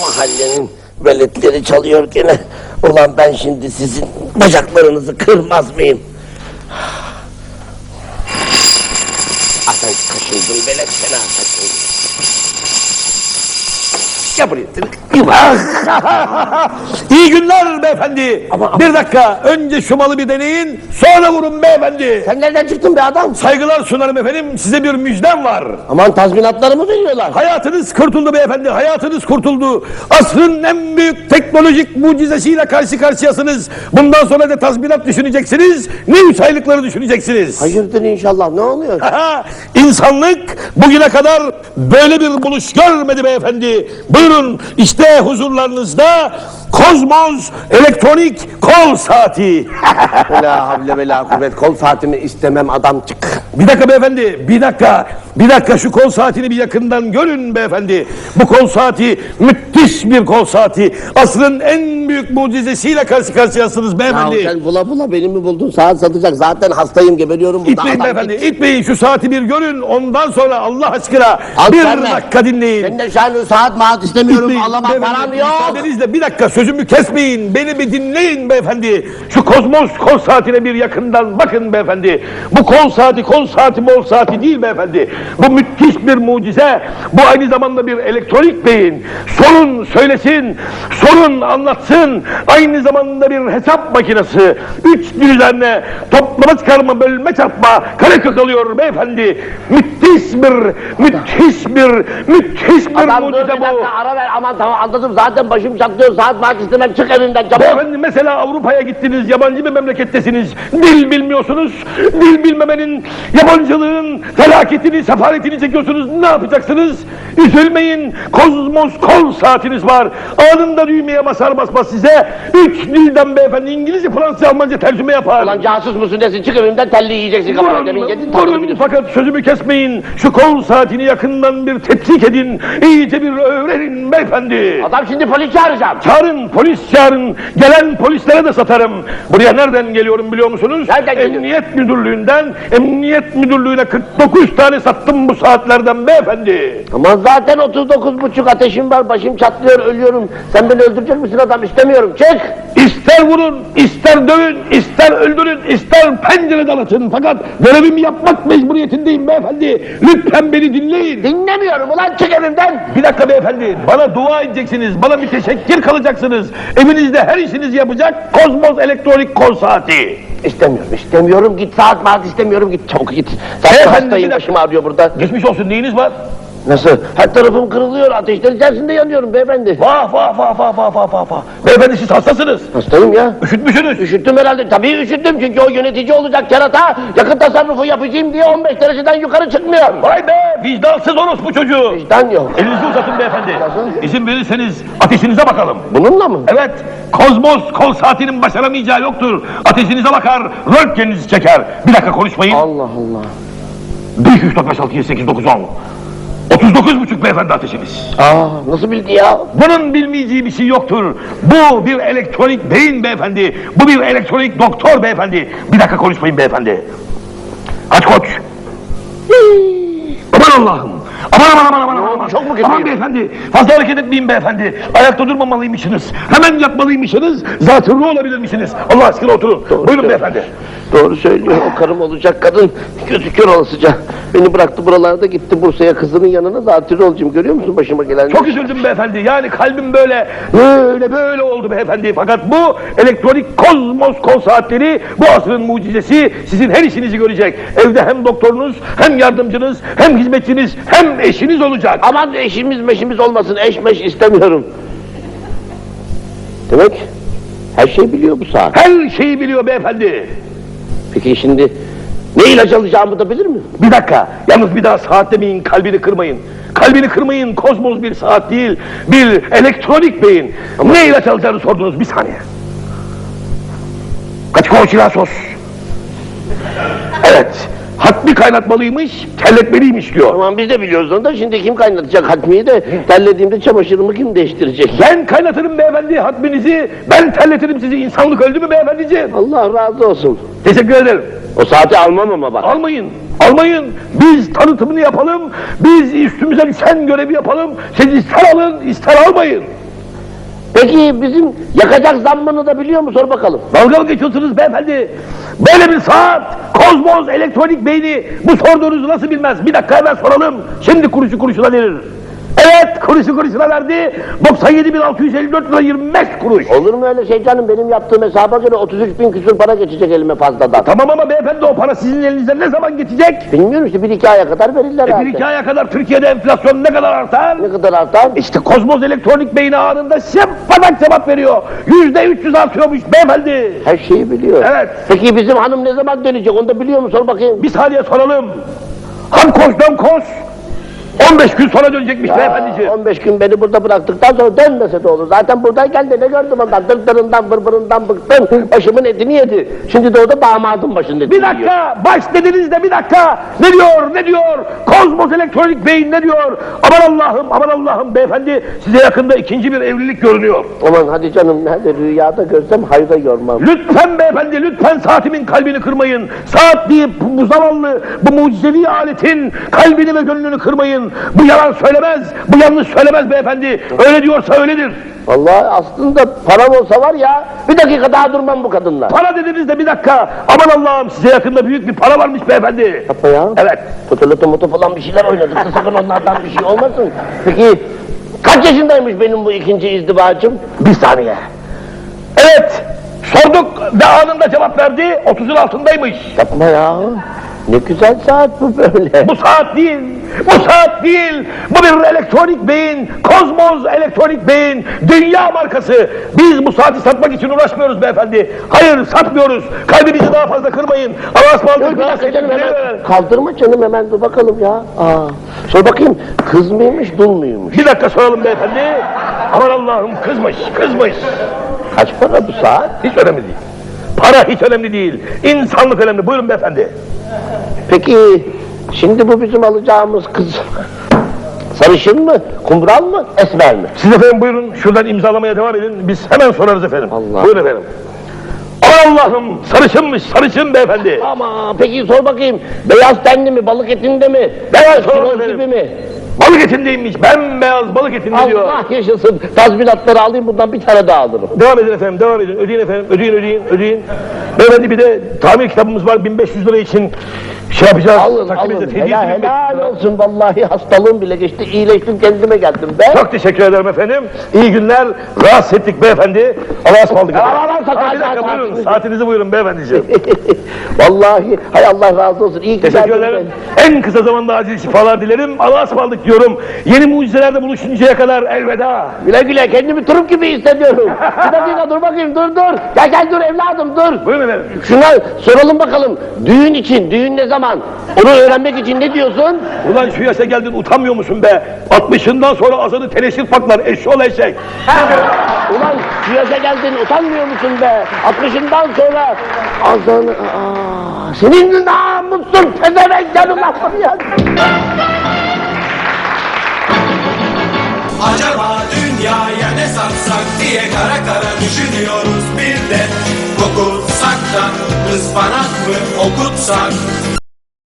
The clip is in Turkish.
Mahallenin veletleri çalıyor gene. Ulan ben şimdi sizin bacaklarınızı kırmaz mıyım? Ah ben kaşındım velet fena kaşındım. Buraya. İyi günler beyefendi. Ama- Bir dakika. Önce şu malı bir deneyin. Sonra vurun beyefendi. Sen nereden çıktın be adam? Saygılar sunarım efendim. Size bir müjdem var. Aman tazminatları mı veriyorlar? Hayatınız kurtuldu beyefendi. Hayatınız kurtuldu. Asrın en büyük teknolojik mucizesiyle karşı karşıyasınız. Bundan sonra da tazminat düşüneceksiniz. Ne üç aylıkları düşüneceksiniz. Hayırdır inşallah ne oluyor? İnsanlık bugüne kadar böyle bir buluş görmedi beyefendi. Buyurun işte huzurlarınızda Kozmos elektronik kol saati. la havle ve la kuvvet kol saatimi istemem adamcık. Bir dakika beyefendi, bir dakika. Bir dakika şu kol saatini bir yakından görün beyefendi. Bu kol saati müthiş bir kol saati. Asrın en büyük mucizesiyle karşı karşıyasınız Ya beyefendi. sen bula bula beni mi buldun saat satacak zaten hastayım geberiyorum burada. İtmeyin Adam beyefendi, git. itmeyin şu saati bir görün. Ondan sonra Allah aşkına Al bir de. dakika dinleyin. Senden şahane saat maat istemiyorum Gitmeyin, alamam beyefendi, param yok. müsaadenizle bir dakika sözümü kesmeyin. Beni bir dinleyin beyefendi. Şu kozmos kol saatine bir yakından bakın beyefendi. Bu kol saati kol saati mol saati değil beyefendi. Bu müthiş bir mucize. Bu aynı zamanda bir elektronik beyin. Sorun söylesin, sorun anlatsın. Aynı zamanda bir hesap makinesi. Üç düzenle toplama çıkarma bölme çarpma karekök alıyor beyefendi. Müthiş bir, müthiş bir, müthiş bir Adam dur mucize bir bu. dakika ara ver aman tamam anladım zaten başım çatlıyor saat maat istemem çık evimden çabuk. Beyefendi mesela Avrupa'ya gittiniz, yabancı bir memlekettesiniz. Dil bilmiyorsunuz. Dil bilmemenin, yabancılığın felaketini, sefaretini çekiyorsunuz. Ne yapacaksınız? Üzülmeyin. Kozmos kol saatiniz var. Anında düğmeye basar basmaz size. Üç dilden beyefendi İngilizce, Fransızca, Almanca tercüme yapar. Ulan casus musun desin çık evimden telli yiyeceksin kafana demin yedin vurun fakat sözümü kesmeyin. Şu kol saatini yakından bir tetkik edin. İyice bir öğrenin beyefendi. Adam şimdi polis çağıracağım. Çağırın polis çağırın. Gelen polislere de satarım. Buraya nereden geliyorum biliyor musunuz? Nereden geliyorsun? Emniyet müdürlüğünden. Emniyet müdürlüğüne 49 tane sattım bu saatlerden beyefendi. Ama zaten 39 buçuk ateşim var başım çatlıyor ölüyorum. Sen beni öldürecek misin adam istemiyorum çık. İster vurun, ister dövün, ister öldürün, ister pencere dalatın. Fakat görevimi yapmak mecburiyetindeyim beyefendi. Lütfen beni dinleyin. Dinlemiyorum ulan çık evimden. Bir dakika beyefendi, bana dua edeceksiniz, bana bir teşekkür kalacaksınız. Evinizde her işinizi yapacak Kozmos Elektronik Kol Saati. İstemiyorum istemiyorum git saat maat istemiyorum git çabuk git. Zaten Beyefendi, hastayım bir dakika. başım ağrıyor burada. Geçmiş olsun, neyiniz var? Nasıl? Her tarafım kırılıyor ateşler içerisinde yanıyorum beyefendi. Vah vah vah vah vah vah vah vah. Beyefendi siz hastasınız. Hastayım ya. Üşütmüşsünüz. Üşüttüm herhalde. Tabii üşüttüm çünkü o yönetici olacak kerata yakıt tasarrufu yapacağım diye 15 dereceden yukarı çıkmıyor. Vay be, vicdansız orospu çocuğu. Vicdan yok. Elinizi uzatın beyefendi. Nasıl? İzin verirseniz ateşinize bakalım. Bununla mı? Evet, Kozmos kol saatinin başaramayacağı yoktur. Ateşinize bakar, röntgeninizi çeker. Bir dakika konuşmayın. Allah Allah. 1, 2, 3, 4, 5, 6, 7, 8, 9, 10. 39 buçuk beyefendi ateşiniz. Aa nasıl bildi ya? Bunun bilmeyeceği bir şey yoktur. Bu bir elektronik beyin beyefendi. Bu bir elektronik doktor beyefendi. Bir dakika konuşmayın beyefendi. Aç koç. aman Allah'ım. Aman aman aman aman. aman. Çok mu kötüyüm? Aman beyefendi. Fazla hareket etmeyin beyefendi. Ayakta durmamalıymışsınız. Hemen yatmalıymışsınız. Zatürre olabilirmişsiniz. Allah aşkına oturun. Buyurun beyefendi. Doğru söylüyor. O karım olacak kadın. Gözü kör olasıca. Beni bıraktı buralarda gitti Bursa'ya kızının yanına zatürre olacağım. Görüyor musun başıma gelen? Çok üzüldüm beyefendi. Yani kalbim böyle, böyle, böyle oldu beyefendi. Fakat bu elektronik kozmos kol saatleri bu asrın mucizesi sizin her işinizi görecek. Evde hem doktorunuz, hem yardımcınız, hem hizmetçiniz, hem eşiniz olacak. Aman eşimiz meşimiz olmasın. Eş meş istemiyorum. Demek her şey biliyor bu saat. Her şeyi biliyor beyefendi. Peki şimdi ne ilaç alacağımı da bilir mi? Bir dakika, yalnız bir daha saat demeyin, kalbini kırmayın. Kalbini kırmayın, kozmos bir saat değil, bir elektronik beyin. Ne ilaç alacağını sordunuz, bir saniye. Kaçko sos. Evet, hatmi kaynatmalıymış, terletmeliymiş diyor. Aman biz de biliyoruz onu da şimdi kim kaynatacak hatmiyi de terlediğimde çamaşırımı kim değiştirecek? Ben kaynatırım beyefendi hatminizi, ben terletirim sizi. İnsanlık öldü mü beyefendiciğim? Allah razı olsun. Teşekkür ederim. O saati almam ama bak. Almayın, almayın. Biz tanıtımını yapalım, biz üstümüze düşen görevi yapalım. Siz ister alın, ister almayın. Peki bizim yakacak zammını da biliyor mu sor bakalım. Dalga mı geçiyorsunuz beyefendi? Böyle bir saat, kozmos, elektronik beyni bu sorduğunuzu nasıl bilmez? Bir dakika hemen soralım. Şimdi kuruşu kuruşuna verir. Evet, kuruşu kuruşuna verdi. 97.654 lira 25 kuruş. Olur mu öyle şey canım benim yaptığım hesaba göre 33 bin küsur para geçecek elime fazladan. Tamam ama beyefendi o para sizin elinizden ne zaman geçecek? Bilmiyorum işte bir iki aya kadar verirler E, bir herhalde. iki aya kadar Türkiye'de enflasyon ne kadar artar? Ne kadar artar? İşte kozmos elektronik beyni anında şefadak cevap veriyor. Yüzde 300 artıyormuş beyefendi. Her şeyi biliyor. Evet. Peki bizim hanım ne zaman dönecek onu da biliyor mu sor bakayım. Bir saniye soralım. Ham koş dön koş. 15 gün sonra dönecekmiş Aa, beyefendiciğim. 15 gün beni burada bıraktıktan sonra dönmese de olur. Zaten buradayken de ne gördüm ondan. Dırdırından bırbırından bıktım. Başımın etini yedi. Şimdi de o da damadın başının etini Bir yiyor. dakika, baş dediniz de bir dakika. Ne diyor, ne diyor? Kozmos elektronik beyin ne diyor? Aman Allah'ım, aman Allah'ım beyefendi size yakında ikinci bir evlilik görünüyor. Aman hadi canım nerede rüyada görsem hayda görmem. Lütfen beyefendi, lütfen saatimin kalbini kırmayın. Saat deyip bu zavallı, bu mucizevi aletin kalbini ve gönlünü kırmayın. Bu yalan söylemez, bu yanlış söylemez beyefendi. Öyle diyorsa öyledir. Vallahi aslında param olsa var ya bir dakika daha durmam bu kadınla. Para dediniz de bir dakika. Aman Allah'ım size yakında büyük bir para varmış beyefendi. Yapma ya. Evet. Fıtırlıtı mutu falan bir şeyler oynadık. Sakın onlardan bir şey olmasın. Peki kaç yaşındaymış benim bu ikinci izdivacım? Bir saniye. Evet. Sorduk ve anında cevap verdi. 30'un altındaymış. Yapma ya. Ne güzel saat bu böyle. Bu saat değil. Bu saat değil. Bu bir elektronik beyin. Kozmos elektronik beyin. Dünya markası. Biz bu saati satmak için uğraşmıyoruz beyefendi. Hayır satmıyoruz. Kalbinizi daha fazla kırmayın. Allah'a ısmarladık. bir dakika canım Rahatsız hemen. etmeyin. Kaldırma canım hemen dur bakalım ya. Aa. Sor bakayım kız mıymış dul muymuş? Bir dakika soralım beyefendi. Aman Allah'ım kızmış, kızmış. Kaç para bu saat? Hiç önemli değil. Para hiç önemli değil. İnsanlık önemli. Buyurun beyefendi. Peki şimdi bu bizim alacağımız kız sarışın mı, kumral mı, esmer mi? Siz efendim buyurun şuradan imzalamaya devam edin. Biz hemen sorarız efendim. Allah. Buyurun efendim. Allah'ım sarışınmış, sarışın beyefendi. Ama peki sor bakayım beyaz tenli mi, balık etinde mi, beyaz efendim. gibi mi? Balık etindeymiş, bembeyaz balık etinde diyor. Allah yaşasın. Tazminatları alayım bundan bir tane daha alırım. Devam edin efendim, devam edin. Ödeyin efendim, ödeyin, ödeyin, ödeyin. Beyefendi bir de tamir kitabımız var 1500 lira için. Şey yapacağız, Alın takdim alın. edeceğiz. Helal, Hediyesi 1500 helal olsun vallahi hastalığım bile geçti. İyileştim kendime geldim be. Çok teşekkür ederim efendim. İyi günler. Rahatsız ettik beyefendi. Allah'a ısmarladık. Aa, efendim. aa, aa, Ha, bir dakika buyurun. saatinizi- Saatinizi buyurun beyefendiciğim. vallahi hay Allah razı olsun. İyi Teşekkür ederim. ben. En kısa zamanda acil şifalar dilerim. Allah'a ısmarladık diyorum. Yeni mucizelerde buluşuncaya kadar elveda. Güle güle kendimi turp gibi hissediyorum. bir dakika dur bakayım dur dur. Gel gel dur evladım dur. Buyurun efendim. Şuna soralım bakalım. Düğün için, düğün ne zaman? Onu öğrenmek için ne diyorsun? Ulan şu yaşa geldin utanmıyor musun be? 60'ından sonra azını teleşir paklar eşşoğlu eşek. Ulan şu yaşa geldin utanmıyor musun be? 60'ından sonra azanı... Aa, senin namusun pezevenk canına ya. Acaba dünyaya ne satsak diye kara kara düşünüyoruz bir de Kokutsak da ıspanak mı okutsak